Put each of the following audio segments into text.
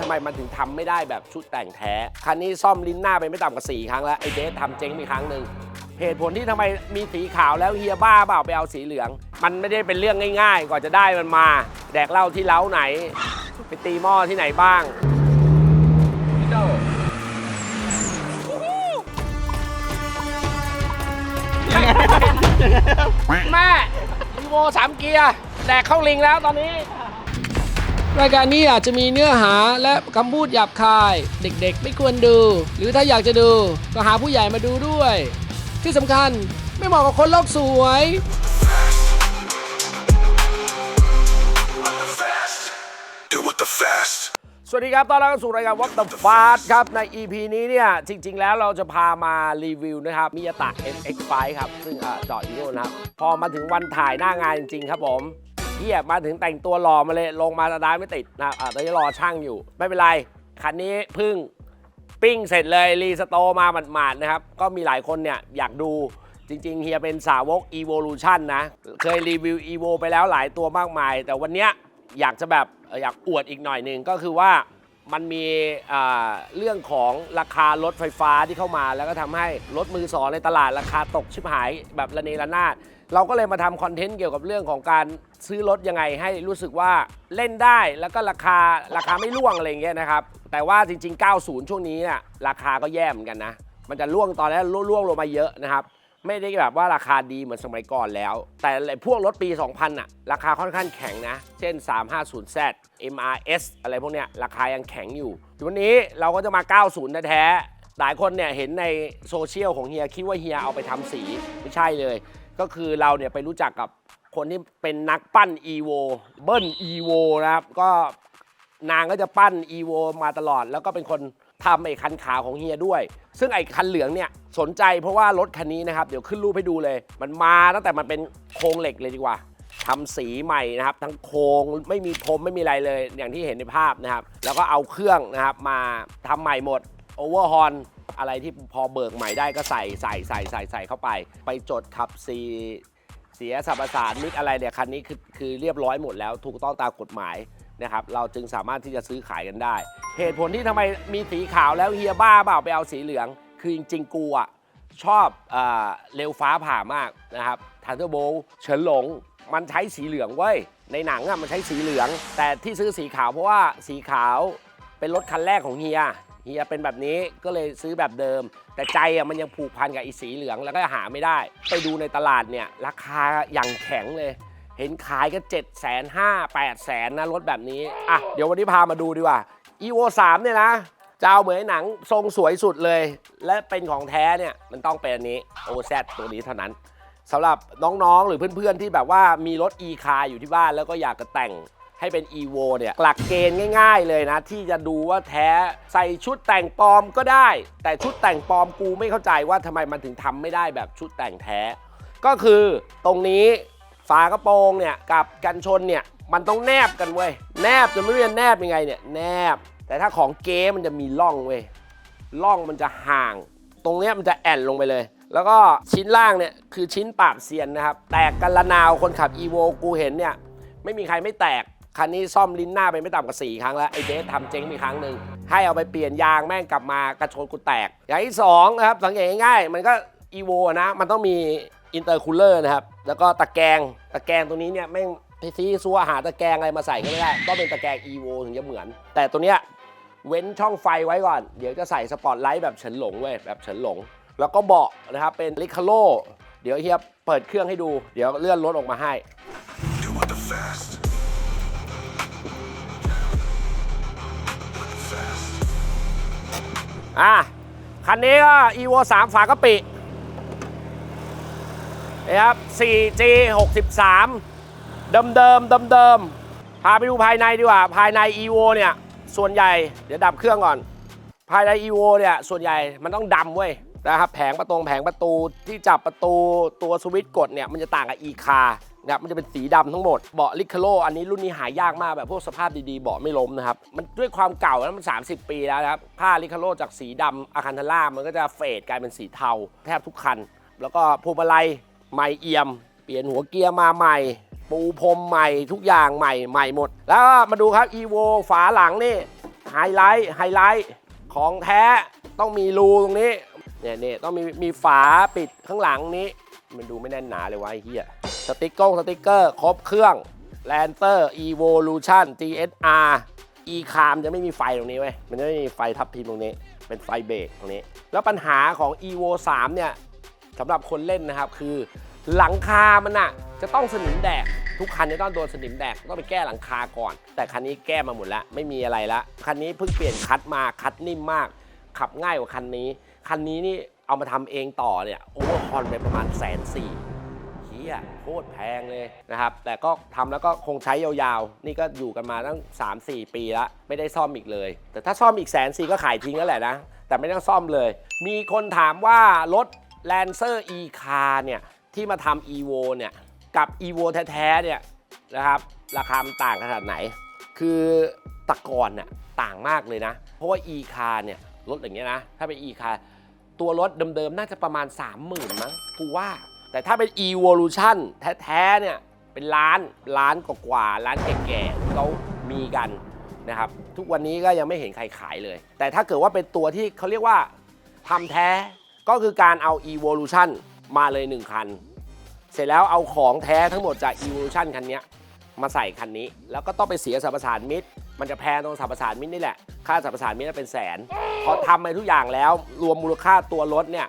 ทำไมมันถึงทำไม่ได้แบบชุดแต่งแท้ คันนี้ซ่อมลิ้นหน้าไปไม่ต่ำกว่า4ครั้งแล้ว ไอเบสทำเจ๊งไปครั้งหนึ่งเหตุผลที่ทำไมมีสีขาวแล้วเฮียบ้าเปล่าไปเอาสีเหลือง มันไม่ได้เป็นเรื่องง่าย ๆ กว่าจะได้มันมา แดกเหล้าที่เล้าไหน ไปตีหม้อที่ไหนบ้าง แม่อีโวสามเกียร์ แดกเข้าลิงแล้วตอนนี้ รายการนี้อาจจะมีเนื้อหาและคำพูดหยาบคาย เด็กๆ ไม่ควรดู หรือถ้าอยากจะดูก็หาผู้ใหญ่มาดูด้วย ที่สำคัญไม่เหมาะกับคนโลกสวย Do it the fast. สวัสดีครับ ตอนรับเข้าสู่รายการ What the Fast ครับ ใน EP นี้เนี่ย จริง ๆ แล้วเราจะพามารีวิวนะครับ มิยาตะ MX5 ครับ ซึ่งอ่าจอดอยู่โน่นนะครับ พอมาถึงวันถ่ายหน้างานจริง ๆ ครับผม เฮียมาถึงแต่งตัวหล่อมาเลยลงมาสตาร์ทไม่ติดนะอ่าตอนนี้รอช่างอยู่ ไม่เป็นไร คันนี้เพิ่งปิ้งเสร็จเลยรีสโตร์มาหมาดๆนะครับ ก็มีหลายคนเนี่ยอยากดูจริงๆเฮียเป็นสาวก Evolution นะ เคยรีวิว Evo ไปแล้วหลายตัวมากมาย แต่วันเนี้ยอยากจะแบบเอ่ออยากอวดอีกหน่อยหนึ่งก็คือว่ามันมีอ่าเรื่องของราคารถไฟฟ้าที่เข้ามา แล้วก็ทำให้รถมือสองในตลาดราคาตกชิบหายแบบระเนระนาด เราก็เลยมาทำคอนเทนต์เกี่ยวกับเรื่องของการซื้อรถยังไงให้รู้สึกว่าเล่นได้แล้วก็ราคาราคาไม่ร่วงอะไรอย่างเงี้ยนะครับ แต่ว่าจริง ๆ 90 ช่วงนี้เนี่ยราคาก็แย่เหมือนกันนะ มันจะร่วงตอนนี้ร่วงลงมาเยอะนะครับ ไม่ได้แบบว่าราคาดีเหมือนสมัยก่อนแล้ว แต่พวกรถปี 2000อะราคาค่อนข้างแข็งนะ เช่น 350Z MRS อะไรพวกเนี้ยราคายังแข็งอยู่วันนี้เราก็จะมา 90 แท้ๆหลายคนเนี่ยเห็นในโซเชียลของเฮียคิดว่าเฮียเอาไปทำสีไม่ใช่เลย ก็คือเราเนี่ยไปรู้จักกับคนที่เป็นนักปั้น EVO เบิ้ล EVO นะครับก็นางก็จะปั้น EVO มาตลอด แล้วก็เป็นคนทำไอ้คันขาวของเฮียด้วย ซึ่งไอ้คันเหลืองเนี่ยสนใจเพราะว่ารถคันนี้นะครับ เดี๋ยวขึ้นรูปให้ดูเลย มันมาตั้งแต่มันเป็นโครงเหล็กเลยดีกว่าทำสีใหม่นะครับ ทั้งโครงไม่มีพรมไม่มีอะไรเลย อย่างที่เห็นในภาพนะครับ แล้วก็เอาเครื่องนะครับมาทำใหม่หมด โอเวอร์ฮอนอะไรที่พอเบิกใหม่ได้ก็ใส่ใส่ใส่ใส่ใส่เข้าไป ไปจดขับซีเสียสัมปทานมิตรอะไรเนี่ยคันนี้คือคือเรียบร้อยหมดแล้วถูกต้องตามกฎหมายนะครับเราจึงสามารถที่จะซื้อขายกันได้ เหตุผลที่ทำไมมีสีขาวแล้วเฮียบ้าเปล่าไปเอาสีเหลือง คือจริงๆกูอะชอบเออเร็วฟ้าผ่ามากนะครับทันเทอร์โบเฉินหลงมันใช้สีเหลืองเว้ยในหนังอะมันใช้สีเหลือง แต่ที่ซื้อสีขาวเพราะว่าสีขาวเป็นรถคันแรกของเฮีย เฮียเป็นแบบนี้ก็เลยซื้อแบบเดิม แต่ใจอะมันยังผูกพันกับอีสีเหลืองแล้วก็หาไม่ได้ ไปดูในตลาดเนี่ยราคาอย่างแข็งเลย เห็นขายก็7 5 0 0 0 0 8 0 0 0นนะรถแบบนี้อะเดี๋ยววันนี้พามาดูดีกว่า EVO 3เนี่ยนะจะเอาเหมือนหนังทรงสวยสุดเลย และเป็นของแท้เนี่ยมันต้องเป็นอันนี้ OZ ตัวนี้เท่านั้นสำหรับน้องๆหรือเพื่อนๆที่แบบว่ามีรถ e คาอยู่ที่บ้านแล้วก็อยากจะแต่ง ให้เป็น EVO เนี่ยหลักเกณฑ์ง่าย ๆ เลยนะ ที่จะดูว่าแท้ใส่ชุดแต่งปลอมก็ได้ แต่ชุดแต่งปลอมกูไม่เข้าใจว่าทำไมมันถึงทำไม่ได้แบบชุดแต่งแท้ ก็คือตรงนี้ฝากระโปรงเนี่ยกับกันชนเนี่ยมันต้องแนบกันเว้ยแนบจนไม่รู้จะแนบยังไงเนี่ยแนบ แต่ถ้าของเก๊มันจะมีร่องเว้ยร่องมันจะห่าง ตรงเนี้ยมันจะแอนลงไปเลย แล้วก็ชิ้นล่างเนี่ยคือชิ้นปราบเซียนนะครับ แตกกันละนาวคนขับ EVO กูเห็นเนี่ยไม่มีใครไม่แตก คันนี้ซ่อมลิ้นหน้าไปไม่ต่ำกว่า4ครั้งแล้ว ไอ้เบสทำเจ๊งไปครั้งหนึ่งให้เอาไปเปลี่ยนยางแม่งกลับมากระโชนกูแตก อย่างที่2นะครับสังเกตง่ายๆมันก็ EVO นะมันต้องมีอินเตอร์คูลเลอร์นะครับแล้วก็ตะแกรงตะแกรงตัวนี้เนี่ยแม่งไปซีซัวหาตะแกรงอะไรมาใส่ก็ไม่ได้ต้องเป็นตะแกรง EVO ถึงจะเหมือน แต่ตัวเนี้ยเว้นช่องไฟไว้ก่อน เดี๋ยวจะใส่สปอตไลท์แบบเฉินหลงเว้ยแบบเฉินหลง แล้วก็เบาะนะครับเป็นลิคาโลเดี๋ยวเฮียเปิดเครื่องให้ดู เดี๋ยวเลื่อนรถออกมาให้ Do it the. Fast. อะคันนี้ก็ evo 3 ฝากระปินะครับ 4G 63 เดิมเดิมเดิมเดิมพาไปดูภายในดีกว่า ภายใน evo เนี่ย ส่วนใหญ่ เดี๋ยวดับเครื่องก่อน ภายใน evo เนี่ย ส่วนใหญ่มันต้องดำเว้ยนะครับ แผงประตงแผงประตูที่จับประตูตัวสวิตช์กดเนี่ย มันจะต่างกับ e c a r นะครับมันจะเป็นสีดำทั้งหมดเบาะลิคโลอันนี้รุ่นนี้หายากมากแบบพวกสภาพดีๆเบาะไม่ล้มนะครับมันด้วยความเก่าแล้วมัน 30 ปีแล้วนะครับผ้าลิคโลจากสีดำอาคันทาร่ามันก็จะเฟดกลายเป็นสีเทาแทบทุกคัน แล้วก็พวงมาลัยใหม่เอี่ยม เปลี่ยนหัวเกียร์มาใหม่ปูพรมใหม่ทุกอย่างใหม่ใหม่หมด แล้วก็มาดูครับ evo ฝาหลังนี่ไฮไลท์ไฮไลท์ของแท้ต้องมีรูตรงนี้เนี่ยเนี่ยต้องมีมีฝาปิดข้างหลังนี้ มันดูไม่แน่นหนาเลยวะไอ้เหี้ยสติ๊กเกอร์สติ๊กเกอร์ครบเครื่องแลนเตอร์ Evolution GSR e c a r m จะไม่มีไฟตรงนี้เว้ยมันจะไม่มีไฟทับพิมพ์ตรงนี้ เป็นไฟเบรกตรงนี้ แล้วปัญหาของ Evo 3 เนี่ยสำหรับคนเล่นนะครับ คือหลังคามันอะจะต้องสนิมแดก ทุกคันจะต้องโดนสนิมแดก ต้องไปแก้หลังคาก่อน แต่คันนี้แก้มาหมดแล้ว ไม่มีอะไรละคันนี้เพิ่งเปลี่ยนคัดมาคัดนิ่มมาก ขับง่ายกว่าคันนี้ คันนี้นี่ เอามาทำเองต่อเนี่ยโอเวอร์ฮอนไปประมาณแสนสี่เฮียโคตรแพงเลยนะครับ แต่ก็ทำแล้วก็คงใช้ยาวๆ นี่ก็อยู่กันมาตั้ง 3-4 ปีแล้ว ไม่ได้ซ่อมอีกเลย แต่ถ้าซ่อมอีกแสนสี่ก็ขายทิ้งแล้วแหละนะ แต่ไม่ต้องซ่อมเลย มีคนถามว่ารถ Lancer e car เนี่ยที่มาทำ evo เนี่ยกับ evo แท้ๆเนี่ยนะครับราคามันต่างขนาดไหน คือตะกอนน่ะต่างมากเลยนะ เพราะว่า e car เนี่ยรถอย่างเงี้ยนะ ถ้าเป็น e car ตัวรถเดิมๆ น่าจะประมาณ 30,000 มั้งกูว่า แต่ถ้าเป็น evolution แท้ๆ เนี่ย เป็นล้านล้านกว่าๆล้านแก่ๆเขามีกันนะครับ ทุกวันนี้ก็ยังไม่เห็นใครขายเลย แต่ถ้าเกิดว่าเป็นตัวที่เขาเรียกว่าทำแท้ก็คือการเอา evolution มาเลย 1 คัน เสร็จแล้วเอาของแท้ทั้งหมดจาก evolution คันนี้มาใส่คันนี้ แล้วก็ต้องไปเสียสรรพสานมิตร มันจะแพงตรงสรรพสานมิตรนี่แหละ ค่าสรรพสานมิตรเป็นแสน พอทำไปทุกอย่างแล้วรวมมูลค่าตัวรถเนี่ย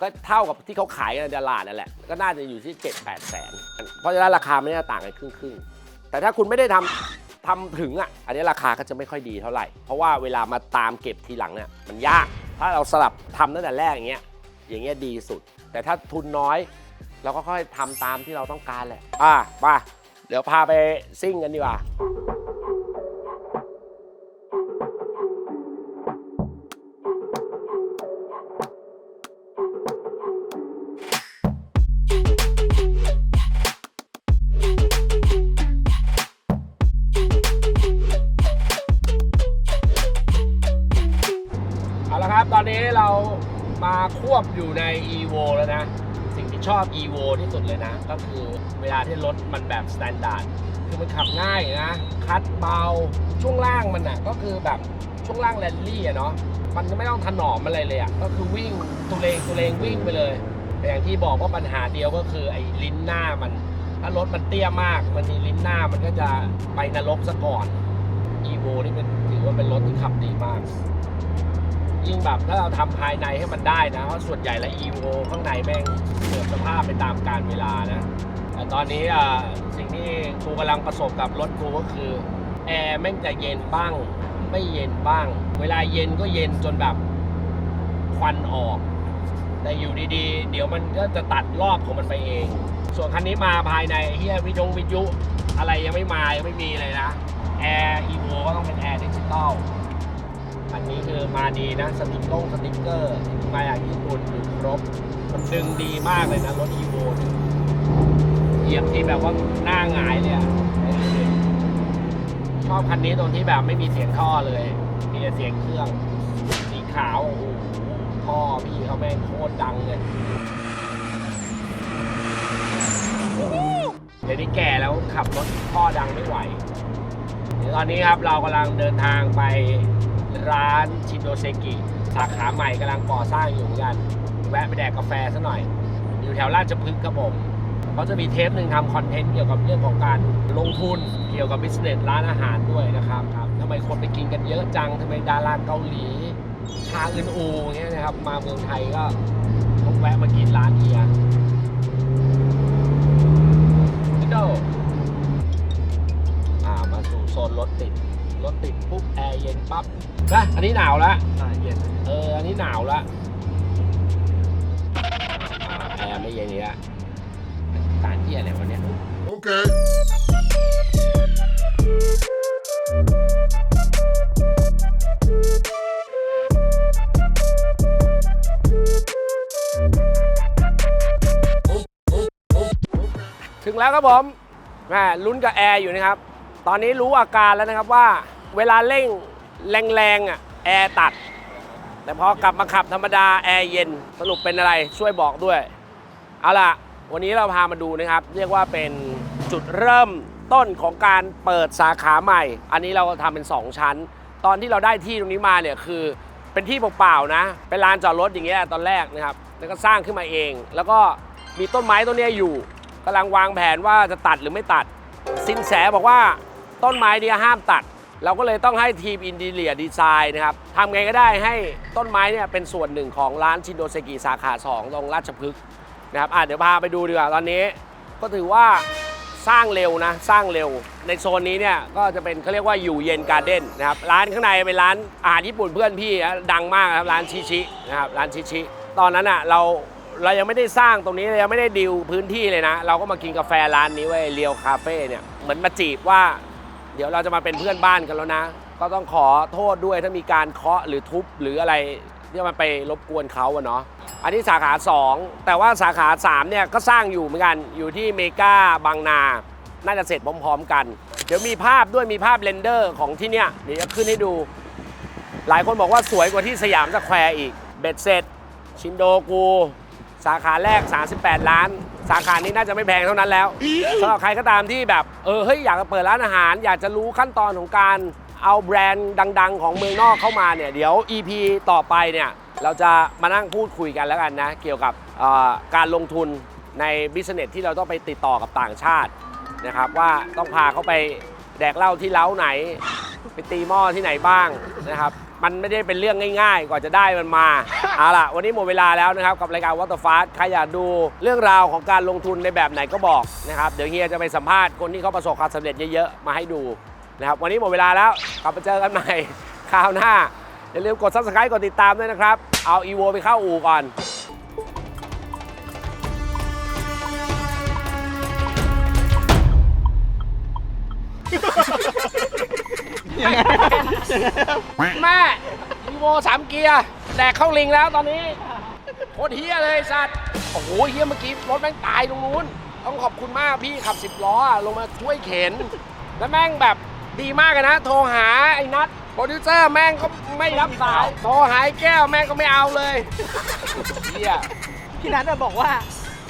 ก็เท่ากับที่เขาขายกันในตลาดนั่นแหละ ก็น่าจะอยู่ที่ 7 8 แสน เพราะฉะนั้นราคาไม่น่าต่างกันครึ่งครึ่งๆแต่ถ้าคุณไม่ได้ทำทำถึงอะ อันนี้ราคาก็จะไม่ค่อยดีเท่าไหร่ เพราะว่าเวลามาตามเก็บทีหลังเนี่ยมันยาก ถ้าเราสลับทำตั้งแต่แรกอย่างเงี้ย อย่างเงี้ยดีสุด แต่ถ้าทุนน้อย เราก็ค่อยทำตามที่เราต้องการแหละ อะมาเดี๋ยวพาไปซิ่งกันดีกว่า ควบอยู่ใน EVO แล้วนะ สิ่งที่ชอบ EVO ที่สุดเลยนะ ก็คือเวลาที่รถมันแบบสแตนดาร์ดคือมันขับง่ายนะ คัดเบา ช่วงล่างมันอะก็คือแบบช่วงล่างแรลลี่อะเนาะมันก็ไม่ต้องถนอมอะไรเลยอะก็คือวิ่งตุเลงตุเลงวิ่งไปเลยแต่อย่างที่บอกว่าปัญหาเดียวก็คือไอ้ลิ้นหน้ามัน ถ้ารถมันเตี้ยมากมันมีลิ้นหน้ามันก็จะไปนรกซะก่อน EVO นี่เป็นถือว่าเป็นรถที่ขับดีมาก ยิ่งแบบถ้าเราทำภายในให้มันได้นะเพราะส่วนใหญ่แล้ว EVO ข้างในแม่งเสื่อมสภาพไปตามกาลเวลานะแต่ตอนนี้อะสิ่งที่กูกำลังประสบกับรถกูก็คือแอร์แม่งจะเย็นบ้าง ไม่เย็นบ้าง เวลาเย็นก็เย็นจนแบบควันออก แต่อยู่ดีๆ เดี๋ยวมันก็จะตัดรอบของมันไปเอง ส่วนคันนี้มาภายในเฮียวิทยงวิทยุ อะไรยังไม่มา ยังไม่มีเลยนะ แอร์ EVO ก็ต้องเป็นแอร์ดิจิตอล อันนี้คือมาดีนะสติกเกอร์สติกเกอร์มาจากญี่ปุ่นอยู่ครบมันดึงดีมากเลยนะรถอีโวเนี่เหยียบที่แบบว่าหน้าหงายเลยอะชอบคันนี้ตรงที่แบบไม่มีเสียงท่อเลย มีแต่เสียงเครื่องสีขาวโอ้โหท่อพี่เขาแม่งโคตรดังเลยเดี๋ยวนี้แก่แล้วขับรถท่อดังไม่ไหวเดี๋ยวตอนนี้ครับเรากำลังเดินทางไป ร้านชินโดเซกิสาขาใหม่กำลังก่อสร้างอยู่เหมือนกัน แวะไปแดกกาแฟซะหน่อย อยู่แถวราชพฤกษ์ครับผมเขาจะมีเทปหนึ่งทำคอนเทนต์เกี่ยวกับเรื่องของการลงทุนเกี่ยวกับบิสเนสร้านอาหารด้วยนะครับครับทำไมคนไปกินกันเยอะจังทำไมดาราเกาหลีชาอึนอูอย่างเงี้ยนะครับ มาเมืองไทยก็ต้องแวะมากินร้านเฮียนิโดอ่ามาสู่โซนรถติด รถติดปุ๊บแอร์เย็นปั๊บนะอันนี้หนาวแล้วอ่าเย็นเอออันนี้หนาวแล้วแอร์ไม่เย็นอีกแล้วการที่อะไรวันเนี้ย Okay. ถึงแล้วครับผมแหม่ลุ้นกับแอร์อยู่นะครับ ตอนนี้รู้อาการแล้วนะครับว่า เวลาเร่งแรงๆอะแอร์ตัด แต่พอกลับมาขับธรรมดาแอร์เย็นสรุปเป็นอะไรช่วยบอกด้วย เอาล่ะ วันนี้เราพามาดูนะครับ เรียกว่าเป็นจุดเริ่มต้นของการเปิดสาขาใหม่ อันนี้เราทำเป็น 2 ชั้น ตอนที่เราได้ที่ตรงนี้มาเนี่ยคือเป็นที่เปล่าๆนะ เป็นลานจอดรถอย่างเงี้ยตอนแรกนะครับ แล้วก็สร้างขึ้นมาเอง แล้วก็มีต้นไม้ต้นเนี้ยอยู่กำลังวางแผนว่าจะตัดหรือไม่ตัด สินแสบอกว่าต้นไม้เนี้ห้ามตัด เราก็เลยต้องให้ทีมอินดีเลียดีไซน์นะครับทำไงก็ได้ให้ต้นไม้เนี่ยเป็นส่วนหนึ่งของร้านชินโดเซกิสาขา 2 ตรงราชพฤกษ์นะครับอะเดี๋ยวพาไปดูดีกว่าตอนนี้ ก็ถือว่าสร้างเร็วนะสร้างเร็ว ในโซนนี้เนี่ยก็จะเป็นเขาเรียกว่าอยู่เย็นการ์เด้นนะครับร้านข้างในเป็นร้านอาหารญี่ปุ่นเพื่อนพี่นะดังมากครับร้านชิชินะครับร้านชิชิตอนนั้นอะเราเรายังไม่ได้สร้างตรงนี้เรายังไม่ได้ดิวพื้นที่เลยนะ เราก็มากินกาแฟร้านนี้ไว้เรียวคาเฟ่เนี่ยเหมือนมาจีบว่า เดี๋ยวเราจะมาเป็นเพื่อนบ้านกันแล้วนะ ก็ต้องขอโทษด้วยถ้ามีการเคาะหรือทุบหรืออะไรที่มันไปรบกวนเขาอะเนาะอันนี้สาขา 2 แต่ว่าสาขา 3 เนี่ยก็สร้างอยู่เหมือนกันอยู่ที่เมกาบางนา น่าจะเสร็จพร้อม ๆ กัน เดี๋ยวมีภาพด้วยมีภาพเรนเดอร์ของที่เนี่ยเดี๋ยวจะขึ้นให้ดู หลายคนบอกว่าสวยกว่าที่สยามสแควร์อีกเบ็ดเสร็จชินโดกู สาขาแรก 38 ล้าน สาขานี้น่าจะไม่แพงเท่านั้นแล้วสำหรับใครก็ตามที่แบบเออเฮ้ยอยากจะเปิดร้านอาหาร อยากจะรู้ขั้นตอนของการเอาแบรนด์ดัง ๆ ของเมืองนอกเข้ามาเนี่ยเดี๋ยว EP ต่อไปเนี่ยเราจะมานั่งพูดคุยกันแล้วกันนะ เกี่ยวกับเอ่อการลงทุนในบิสเนสที่เราต้องไปติดต่อกับต่างชาตินะครับว่าต้องพาเขาไปแดกเหล้าที่เล้าไหน ไปตีหม้อที่ไหนบ้างนะครับ มันไม่ได้เป็นเรื่องง่ายๆ กว่าจะได้มันมา เอาล่ะ วันนี้หมดเวลาแล้วนะครับ กับรายการวัต e r ฟาสใครอยากดูเรื่องราวของการลงทุนในแบบไหนก็บอกนะครับ เดี๋ยวเฮียจะไปสัมภาษณ์คนที่เขาประสบความสำเร็จเยอะๆ มาให้ดูนะครับ วันนี้หมดเวลาแล้ว กลับมาเจอกันใหม่คราวหน้า อย่าลืมกด subscribe กดติดตามด้วยนะครับ เอาอีโวไปเข้าอู่ก่อน แม่อีโวสามเกียร์แดกเข้าลิงแล้วตอนนี้โคตรเฮียเลยสัตว์โอ้โหเฮียเมื่อกี้รถแม่งตายตรงนู้น ต้องขอบคุณมากพี่ขับสิบล้ออะลงมาช่วยเข็น แล้วแม่งแบบดีมากเลยนะ โทรหาไอ้นัทโปรดิวเซอร์แม่งก็ไม่รับสายโทรหาไอ้แก้วแม่งก็ไม่เอาเลยเฮียพี่นัทอะบอกว่า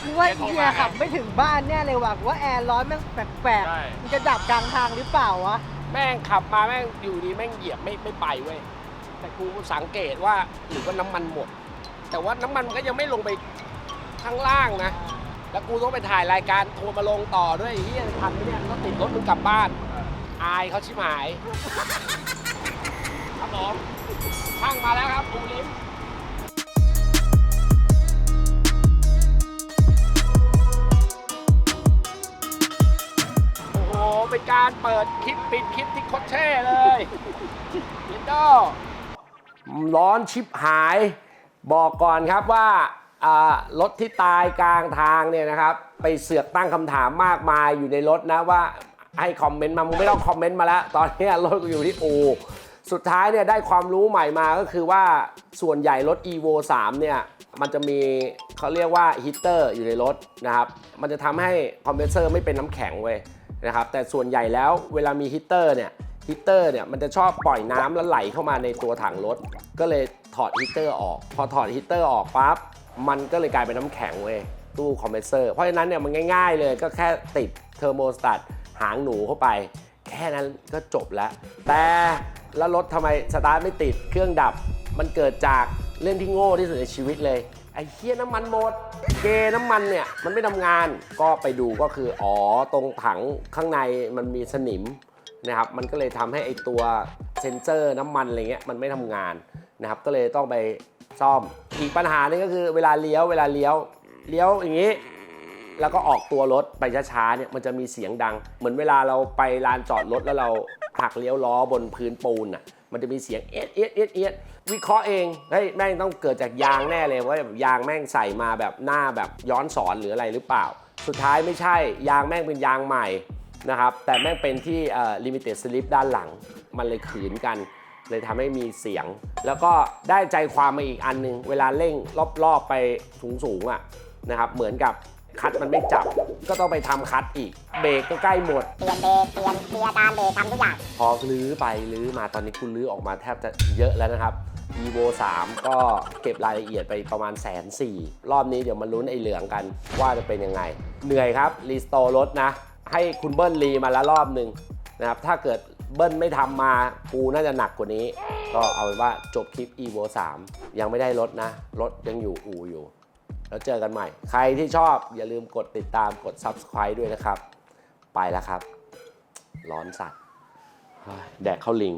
กูว่าแกโทรมาเฮียขับไม่ถึงบ้านแน่เลยว่ะกูว่าแอร์ร้อนแม่งแปลกใช่ๆมันจะดับกลางทางหรือเปล่าวะ แม่งขับมาแม่งอยู่ดีแม่งเหยียบไม่ไม่ไปเว้ย แต่กูสังเกตว่าหรือว่าน้ำมันหมด แต่ว่าน้ำมันมันก็ยังไม่ลงไปข้างล่างนะ แล้วกูต้องไปถ่ายรายการโทรมาลงต่อด้วยเฮียทันไหมเนี่ยต้องติดรถมึงกลับบ้าน อายเขาชิบหาย ครับผมช่างมาแล้วครับปูลิ้ม เป็นการเปิดคลิปปิดคลิปที่โคตรเท่เลยยินโดร้อนชิบหาย บอกก่อนครับว่ารถที่ตายกลางทางเนี่ยนะครับ ไปเสือกตั้งคำถามมากมายอยู่ในรถนะว่าให้คอมเมนต์มามึงไม่ต้องคอมเมนต์มาแล้ว ตอนนี้รถกูอยู่ที่อูสุดท้ายเนี่ยได้ความรู้ใหม่มาก็คือว่าส่วนใหญ่รถ evo 3 เนี่ย มันจะมีเขาเรียกว่าฮีเตอร์อยู่ในรถนะครับ มันจะทำให้คอมเพรสเซอร์ไม่เป็นน้ำแข็งเว้ย นะครับแต่ส่วนใหญ่แล้วเวลามีฮีเตอร์เนี่ยฮีเตอร์เนี่ยมันจะชอบปล่อยน้ำแล้วไหลเข้ามาในตัวถังรถ ก็เลยถอดฮีเตอร์ออก พอถอดฮีเตอร์ออกปั๊บมันก็เลยกลายเป็นน้ำแข็งเว้ยตู้คอมเพรสเซอร์เพราะฉะนั้นเนี่ยมันง่าย ๆ เลยก็แค่ติดเทอร์โมสตัตหางหนูเข้าไป แค่นั้นก็จบแล้ว แต่แล้วรถทำไมสตาร์ทไม่ติดเครื่องดับ มันเกิดจากเรื่องที่โง่ที่สุดในชีวิตเลย ไอ้เฮียน้ำมันหมด เกน้ำมันเนี่ยมันไม่ทำงาน ก็ไปดูก็คืออ๋อตรงถังข้างในมันมีสนิมนะครับ มันก็เลยทำให้ไอตัวเซนเซอร์น้ำมันอะไรเงี้ยมันไม่ทำงานนะครับ ก็เลยต้องไปซ่อม อีกปัญหาหนึงก็คือเวลาเลี้ยวเวลาเลี้ยวเลี้ยวอย่างนี้ แล้วก็ออกตัวรถไปช้าๆเนี่ยมันจะมีเสียงดัง เหมือนเวลาเราไปลานจอดรถแล้วเราหักเลี้ยวล้อบนพื้นปูนอะมันจะมีเสียงเอียดเอียดเอียดเอียด วิเคราะห์เองเฮ้ยแม่งต้องเกิดจากยางแน่เลยว่าแบบยางแม่งใส่มาแบบหน้าแบบย้อนสอนหรืออะไรหรือเปล่า สุดท้ายไม่ใช่ยางแม่งเป็นยางใหม่นะครับแต่แม่งเป็นที่เอ่อ limited slip ด้านหลัง มันเลยขืนกัน เลยทำให้มีเสียง แล้วก็ได้ใจความมาอีกอันหนึง เวลาเร่งรอบๆไปสูงๆอะนะครับเหมือนกับคัดมันไม่จับ ก็ต้องไปทำคัดอีก เบรกก็ใกล้หมด เปลี่ยนเบรกเปลี่ยนเกียร์การเบรกทำทุกอย่าง พอลื้อไปลื้อมาตอนนี้คุณลื้อออกมาแทบจะเยอะแล้วนะครับ evo 3 ก็เก็บรายละเอียดไปประมาณแสนสี่รอบนี้เดี๋ยวมาลุ้นไอ้เหลืองกันว่าจะเป็นยังไง เหนื่อยครับ รีสโตร์รถนะ ให้คุณเบิ้ลรีมาแล้วรอบหนึ่งนะครับ ถ้าเกิดเบิ้ลไม่ทำมากูน่าจะหนักกว่านี้ ก็เอาเป็นว่าจบคลิป evo 3 ยังไม่ได้รถนะ รถยังอยู่อู่อยู่ แล้วเจอกันใหม่ ใครที่ชอบอย่าลืมกดติดตามกด subscribe ด้วยนะครับ ไปแล้วครับ ร้อนสัตว์แดกข้าลิง